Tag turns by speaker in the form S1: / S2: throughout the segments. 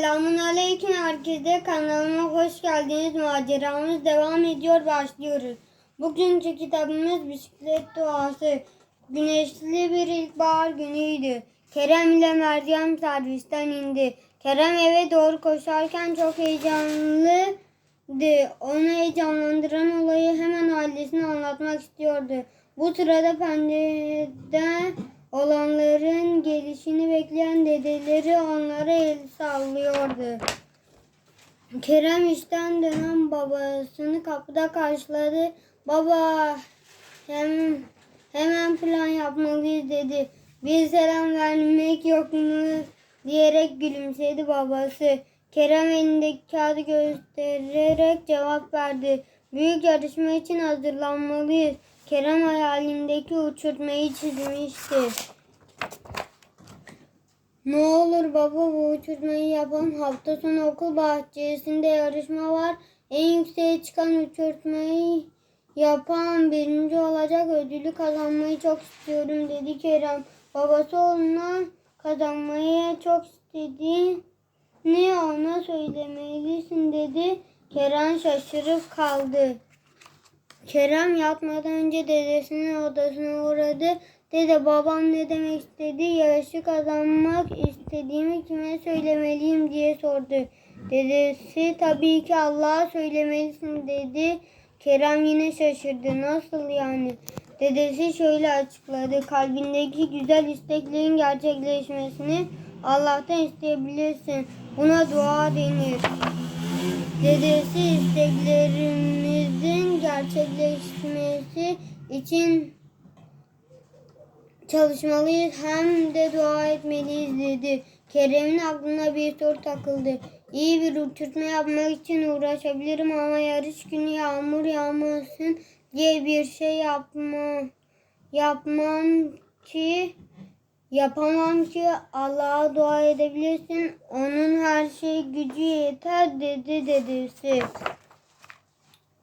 S1: Selamun Aleyküm herkese kanalıma hoş geldiniz. Maceramız devam ediyor başlıyoruz. Bugünkü kitabımız bisiklet doğası. Güneşli bir ilkbahar günüydü. Kerem ile Meryem servisten indi. Kerem eve doğru koşarken çok heyecanlıydı. Onu heyecanlandıran olayı hemen ailesine anlatmak istiyordu. Bu sırada pencereden olanların gelişini bekleyen dedeleri onlara el sallıyordu. Kerem işten dönen babasını kapıda karşıladı. Baba hem, hemen plan yapmalıyız dedi. Bir selam vermek yok mu diyerek gülümsedi babası. Kerem elindeki kağıdı göstererek cevap verdi. Büyük yarışma için hazırlanmalıyız. Kerem hayalindeki uçurtmayı çizmişti. Ne olur baba bu uçurtmayı yapalım. Hafta sonu okul bahçesinde yarışma var. En yükseğe çıkan uçurtmayı yapan birinci olacak. Ödülü kazanmayı çok istiyorum dedi Kerem. Babası oğluna kazanmayı çok istediğini ona söylemelisin dedi. Kerem şaşırıp kaldı. Kerem yatmadan önce dedesinin odasına uğradı. Dede babam ne demek istedi? Yarışı kazanmak istediğimi kime söylemeliyim diye sordu. Dedesi tabii ki Allah'a söylemelisin dedi. Kerem yine şaşırdı. Nasıl yani? Dedesi şöyle açıkladı. Kalbindeki güzel isteklerin gerçekleşmesini Allah'tan isteyebilirsin. Buna dua denir. Dedesi isteklerimizin gerçekleşmesi için çalışmalıyız hem de dua etmeliyiz dedi. Kerem'in aklına bir soru takıldı. İyi bir uçurtma yapmak için uğraşabilirim ama yarış günü yağmur yağmasın diye bir şey yapma, yapmam ki yapamam ki Allah'a dua edebilirsin. Onun her şey gücü yeter dedi dedesi.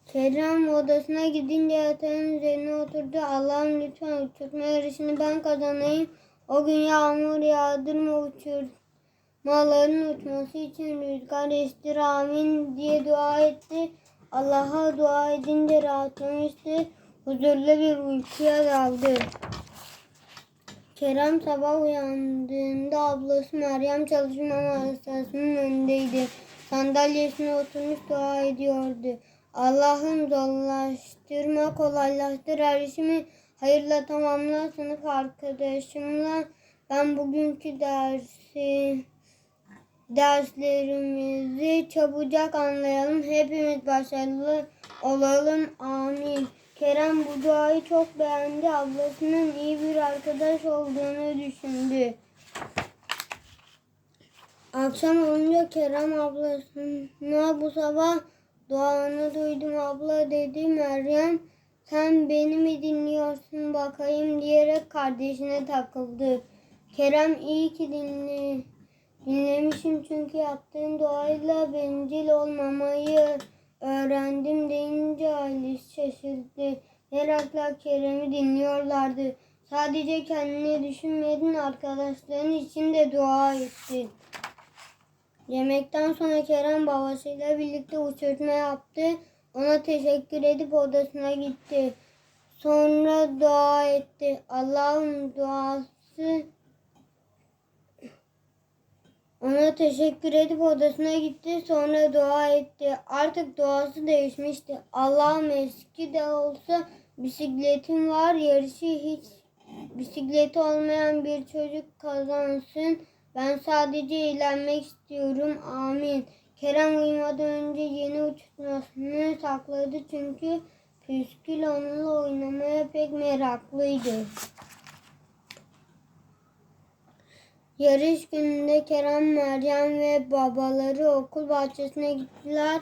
S1: Kerem odasına gidince yatağın üzerine oturdu. Allah'ım lütfen uçurtma yarışını ben kazanayım. O gün yağmur yağdırma uçurtmaların uçması için rüzgar estir amin diye dua etti. Allah'a dua edince rahatlamıştı. Huzurlu bir uykuya daldı. Kerem sabah uyandığında ablası Meryem çalışma masasının önündeydi. Sandalyesine oturmuş dua ediyordu. Allah'ım zorlaştırma, kolaylaştır her işimi hayırla tamamla sınıf arkadaşımla ben bugünkü dersi derslerimizi çabucak anlayalım. Hepimiz başarılı olalım. Amin. Kerem bu duayı çok beğendi. Ablasının iyi bir arkadaş olduğunu düşündü. Akşam olunca Kerem ablasına bu sabah duanı duydum abla dedi. Meryem sen beni mi dinliyorsun bakayım diyerek kardeşine takıldı. Kerem iyi ki dinle, dinlemişim çünkü yaptığın duayla bencil olmamayı öğrendim deyince ailesi şaşırdı. Merakla Kerem'i dinliyorlardı. Sadece kendini düşünmedin arkadaşların için de dua etti. Yemekten sonra Kerem babasıyla birlikte uçurtma yaptı. Ona teşekkür edip odasına gitti. Sonra dua etti. Allah'ın duası ona teşekkür edip odasına gitti. Sonra dua etti. Artık duası değişmişti. Allah'ım eski de olsa bisikletim var. Yarışı hiç bisikleti olmayan bir çocuk kazansın. Ben sadece eğlenmek istiyorum. Amin. Kerem uyumadan önce yeni uçurtmasını sakladı çünkü Püskül onunla oynamaya pek meraklıydı. Yarış gününde Kerem, Meryem ve babaları okul bahçesine gittiler.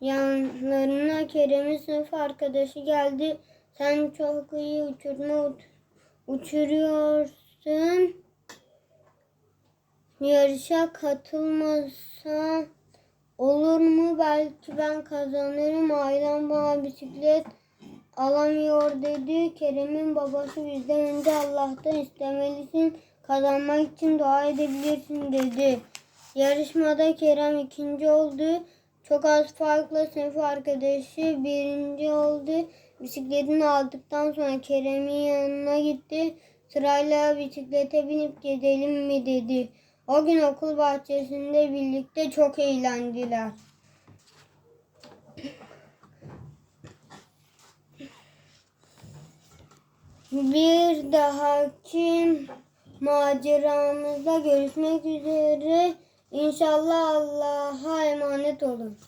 S1: Yanlarına Kerem'in sınıf arkadaşı geldi. Sen çok iyi uçurma uç- uçuruyorsun. Yarışa katılmasa olur mu? Belki ben kazanırım. Ailem bana bisiklet alamıyor dedi. Kerem'in babası bizden önce Allah'tan istemelisin. Kazanmak için dua edebilirsin dedi. Yarışmada Kerem ikinci oldu. Çok az farkla sınıf arkadaşı birinci oldu. Bisikletini aldıktan sonra Kerem'in yanına gitti. Sırayla bisiklete binip gidelim mi dedi. O gün okul bahçesinde birlikte çok eğlendiler. Bir dahaki maceramızda görüşmek üzere. İnşallah Allah'a emanet olun.